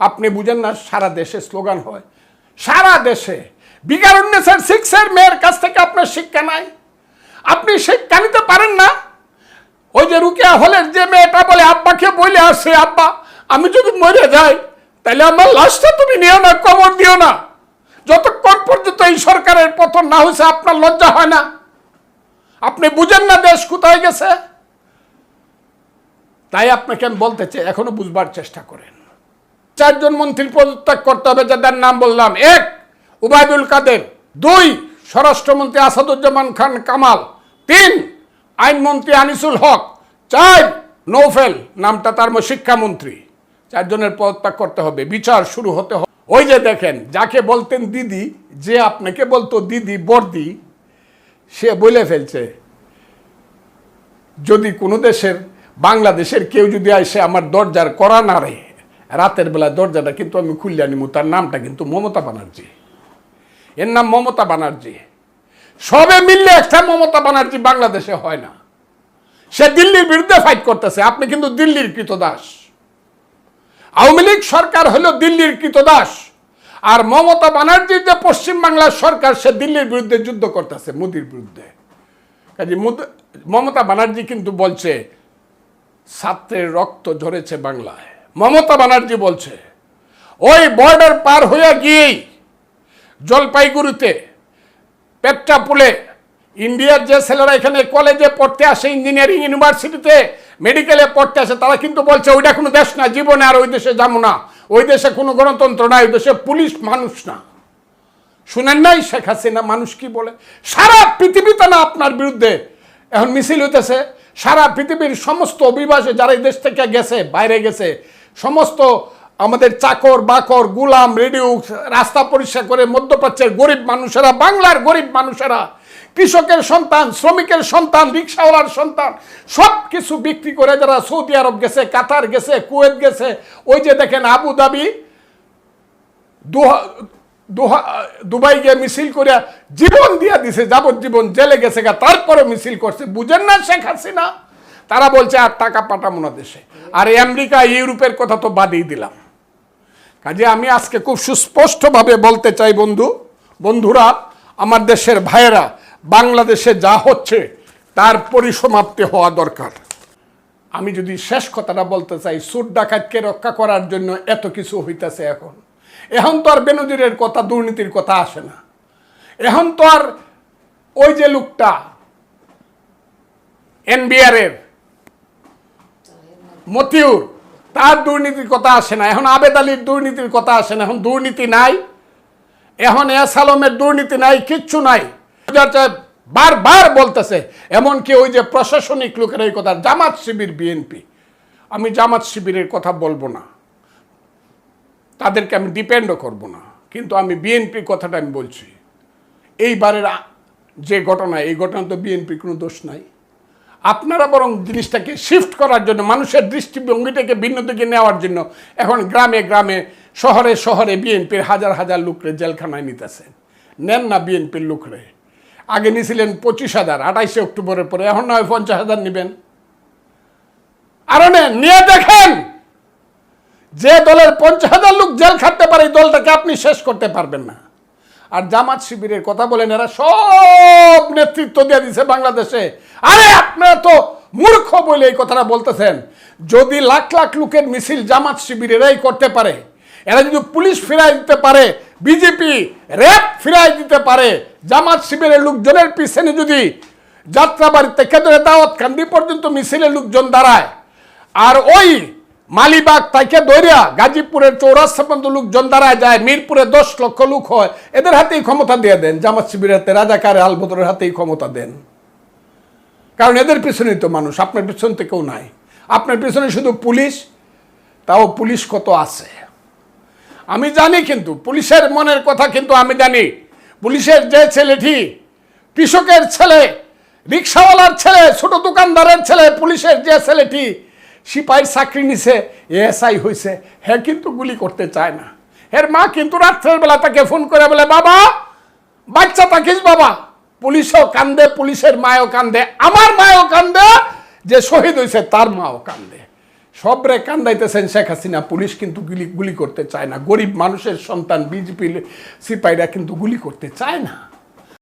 আপনি বুঝেন না, সারা দেশে স্লোগান হয়। সারা দেশে। বিকারুন্নেসের সিক্সের মেয়ের কাছ থেকে আপনার শিক্ষা নাই। আপনি শিক্ষা নিতে পারেন না। ওই যে রুকিয়া হলের যে মেয়েটা বলে, আব্বাকে বলে আসে, আব্বা, আমি যদি মরে যাই তাহলে আমার লাশটা তুমি নিও না, কবর দিও না। যতক্ষণ পর্যন্ত এই সরকারের পতন না হয়েছে, আপনার লজ্জা হয় না। আপনি বুঝেন না দেশ কোথায় গেছে। তাই আপনাকে আমি বলতে চাই, এখনও বুঝবার চেষ্টা করেন। চারজন মন্ত্রী পদত্যাগ করতে হবে, যাদের নাম বললাম। এক, উবায়দুল কাদের। দুই, স্বরাষ্ট্রমন্ত্রী আসাদুজ্জামান খান কামাল। তিন, আইনমন্ত্রী আনিসুল হক। চার, নৌফেল, নামটা তার শিক্ষামন্ত্রী। চারজনের পদত্যাগ করতে হবে, বিচার শুরু হতে হবে ওই যে দেখেন, যাকে বলতেন দিদি, যে আপনাকে বলতো দিদি বর্দি, সে বলে ফেলছে, যদি কোনো দেশের, বাংলাদেশের কেউ যদি আসে আমার দরজার করা না রে রাতের বেলা দরজাটা কিন্তু আমি খুললে নিমু, তার নামটা কিন্তু মমতা ব্যানার্জি এর নাম মমতা ব্যানার্জি সবে মিললে একটা মমতা ব্যানার্জি বাংলাদেশে হয় না। সে দিল্লির বিরুদ্ধে ফাইট করতেছে, আপনি কিন্তু দিল্লির কৃতদাস। আওয়ামী লীগ সরকার হলো দিল্লির কৃতদাস। আর মমতা ব্যানার্জির যে পশ্চিমবাংলার সরকার, সে দিল্লির বিরুদ্ধে যুদ্ধ করতেছে, মোদির বিরুদ্ধে। কাজে মমতা ব্যানার্জি কিন্তু বলছে, ছাত্রের রক্ত ঝরেছে বাংলায়। মমতা ব্যানার্জি বলছে, ওই বর্ডার পার হয়ে গিয়েই জলপাইগুড়িতে পেট্টাপুলে ইন্ডিয়ার যে ছেলেরা এখানে কলেজে পড়তে আসে ইঞ্জিনিয়ারিং ইউনিভার্সিটিতে মেডিকেলে পড়তে আসে, তারা কিন্তু বলছে, ওইটা কোনো দেশ না, জীবনে আর ওই দেশে যাব না। ওই দেশে কোনো গণতন্ত্র নাই ওই দেশে পুলিশ মানুষ না। শুনেন নাই শেখ হাসিনা, মানুষ কি বলে? সারা পৃথিবীতে না আপনার বিরুদ্ধে এখন মিছিল হইতেছে। সারা পৃথিবীর সমস্ত অভিবাসী যারা এই দেশ থেকে গেছে, বাইরে গেছে সমস্ত আমাদের চাকর, বাকর, গুলাম রেডিও রাস্তা পরিষ্কার করে মধ্যপ্রাচ্যের গরিব মানুষেরা, বাংলার গরিব মানুষেরা, কৃষকের সন্তান, শ্রমিকের সন্তান, রিক্সাওয়ালার সন্তান সব কিছু বিক্রি করে যারা সৌদি আরব গেছে, কাতার গেছে, কুয়েত গেছে, ওই যে দেখেন আবু দাবি দুবাই গিয়ে মিছিল করে জীবন দিয়া দিছে, যাবজ্জীবন জেলে গেছে গা, তারপরে মিছিল করছে, বুঝেন না শেখ হাসিনা? তারা বলছে, আর টাকা পাঠাবো না দেশে। আর আমেরিকা ইউরোপের কথা তো বাদই দিলাম। কাজে আমি আজকে খুব সুস্পষ্টভাবে বলতে চাই, বন্ধু, বন্ধুরা, আমার দেশের ভাইয়েরা, বাংলাদেশে যা হচ্ছে তার পরিসমাপ্তি হওয়া দরকার। আমি যদি শেষ কথাটা বলতে চাই সুর ডাকাতকে রক্ষা করার জন্য এত কিছু হইতাছে এখন। এখন তো আর বেনজিরের কথা, দুর্নীতির কথা আসে না। এখন তো আর ওই যে লোকটা এনবিআর এর মতিউর, তার দুর্নীতির কথা আসে না। এখন আবেদ আলীর দুর্নীতির কথা আসে না। এখন দুর্নীতি নাই। এখন এস আলমের দুর্নীতি নাই, কিচ্ছু নাই। বারবার বলতেছে, এমনকি ওই যে প্রশাসনিক লোকের এই কথা, জামাত শিবির বিএনপি। আমি জামাত শিবিরের কথা বলব না। তাদেরকে আমি ডিপেন্ডও করব না। কিন্তু আমি বিএনপির কথাটা আমি বলছি। এইবারের যে ঘটনা, এই ঘটনা তো বিএনপির কোনো দোষ নাই। আপনারা বরং জিনিসটাকে শিফট করার জন্য, মানুষের দৃষ্টিভঙ্গিটাকে ভিন্ন দিকে নেওয়ার জন্য এখন গ্রামে গ্রামে, শহরে শহরে বিএনপির হাজার হাজার লোকরে জেলখানায় নিতেছেন নেন না বিএনপির লোকরে। আগে নিয়েছিলেন পঁচিশ হাজার, আঠাইশে অক্টোবরের পরে, এখন নয় পঞ্চাশ হাজার নেবেন। আরও নেন, নিয়ে দেখেন! যে দলের পঞ্চাশ হাজার লোক জেল খাটতে পারে, এই দলটাকে আপনি শেষ করতে পারবেন না। আর জামাত শিবিরের কথা বলেন, এরা সব নেতৃত্ব দিয়ে দিছে বাংলাদেশে। আরে আপনারা তো মূর্খ বলে এই কথাটা বলতেছেন। যদি লাখ লাখ লোকের মিছিল জামাত শিবির এরাই করতে পারে, এরা যদি পুলিশ ফিরাই দিতে পারে, বিজেপি র্যাব ফিরাই দিতে পারে, জামাত শিবিরের লোকজনের পিছনে যদি যাত্রাবাড়ি থেকে দাওয়াত কান্দি পর্যন্ত মিছিলের লোকজন দাঁড়ায়, আর ওই মালিবাগ তাইকে দৈরিয়া গাজীপুরের চৌরাস্তা পর্যন্ত লোকজন দাঁড়ায় যায়, মিরপুরে দশ লক্ষ লোক হয়, এদের হাতেই ক্ষমতা দিয়ে দেন, জামাত শিবিরের হাতে, রাজাকার আলবদরের হাতেই ক্ষমতা দেন। কারণ এদের পিছনেই তো মানুষ, আপনার পিছন থেকেও নাই। আপনার পিছনে শুধু পুলিশ, তাও পুলিশ কত আছে? আমি জানি কিন্তু, পুলিশের মনের কথা কিন্তু আমি জানি। পুলিশের যে ছেলেটি, কৃষকের ছেলে, রিক্সাওয়ালার ছেলে, ছোট দোকানদারের ছেলে, পুলিশের যে ছেলেটি সিপাহীর চাকরি নিছে এএসআই হয়েছে হ্যাঁ কিন্তু গুলি করতে চায় না। এর মা কিন্তু রাত্রের বেলা তাকে ফোন করে বলে, বাবা, বাচ্চা থাকিস বাবা। পুলিশও কান্দে পুলিশের মায়ও কান্দে, আমার মায়ও কান্দে, যে শহীদ হয়েছে তার মাও কান্দে। সবরে কান্দাইতেছেন শেখ হাসিনা। পুলিশ কিন্তু গুলি গুলি করতে চায় না। গরিব মানুষের সন্তান বিজেপি সিপাহীরা কিন্তু গুলি করতে চায় না।